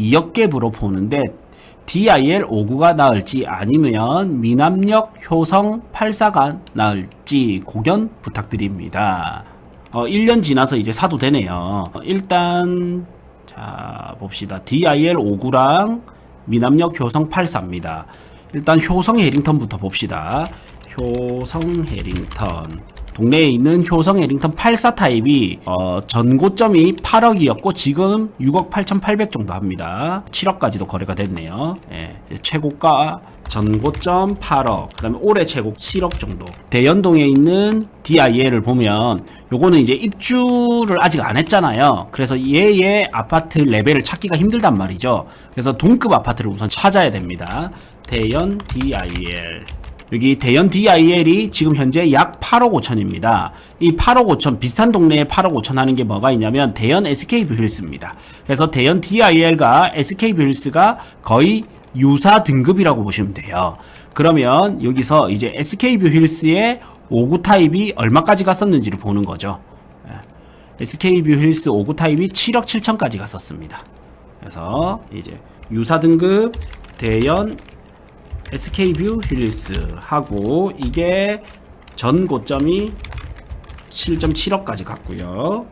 2억 갭으로 보는데 DIL 59가 나을지 아니면 미남역 효성 84가 나을지 고견 부탁드립니다. 어, 1년 지나서 이제 사도 되네요. 어, 일단 자 봅시다. DIL 59랑 미남역 효성 84입니다. 일단 효성 해링턴부터 봅시다. 효성 해링턴 동네에 있는 효성 해링턴 84 타입이 어, 전고점이 8억이었고 지금 6억 8,800 정도 합니다. 7억까지도 거래가 됐네요. 예, 최고가 전고점 8억, 그 다음에 올해 최고 7억 정도. 대연동에 있는 DIA를 보면 요거는 이제 입주를 아직 안 했잖아요. 그래서 얘의 아파트 레벨을 찾기가 힘들단 말이죠. 그래서 동급 아파트를 우선 찾아야 됩니다. 대연 DIL. 여기 대연 DIL이 지금 현재 약 8억 5천입니다. 이 8억 5천 비슷한 동네에 8억 5천 하는 게 뭐가 있냐면 대연 SK 뷰힐스입니다. 그래서 대연 DIL과 SK 뷰힐스가 거의 유사 등급이라고 보시면 돼요. 그러면 여기서 이제 SK 뷰힐스의 5구 타입이 얼마까지 갔었는지를 보는 거죠. 예. SK 뷰힐스 5구 타입이 7억 7천까지 갔었습니다. 그래서 이제 유사 등급 대연 SK뷰 힐스 하고 이게 전 고점이 7.7억까지 갔고요.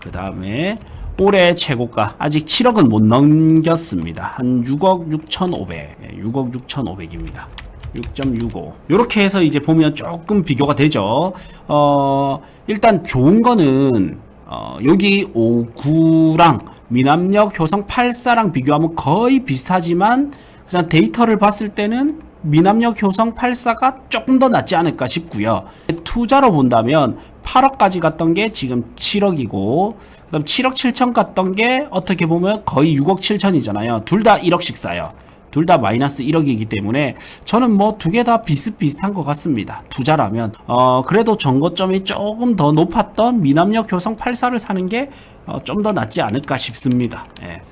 그 다음에 올해 최고가 아직 7억은 못 넘겼습니다. 한 6억 6,500, 6억 6,500입니다. 6.65. 이렇게 해서 이제 보면 조금 비교가 되죠. 어, 일단 좋은 거는 어, 여기 59랑 미남역 효성 84랑 비교하면 거의 비슷하지만 그냥 데이터를 봤을 때는 미남역 효성 84가 조금 더 낫지 않을까 싶고요. 투자로 본다면 8억까지 갔던 게 지금 7억이고 그다음 7억 7천 갔던 게 어떻게 보면 거의 6억 7천이잖아요. 둘 다 1억씩 싸요. 둘 다 마이너스 1억이기 때문에 저는 뭐 두 개 다 비슷비슷한 것 같습니다. 투자라면 어 그래도 정거점이 조금 더 높았던 미남역 효성 84를 사는 게 좀더 낫지 않을까 싶습니다. 예.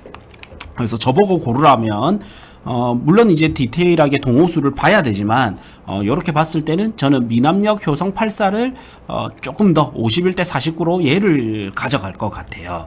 그래서 저보고 고르라면 어, 물론 이제 디테일하게 동호수를 봐야 되지만 어, 이렇게 봤을 때는 저는 미남역 효성 84를 어, 조금 더 51대 49로 얘를 가져갈 것 같아요.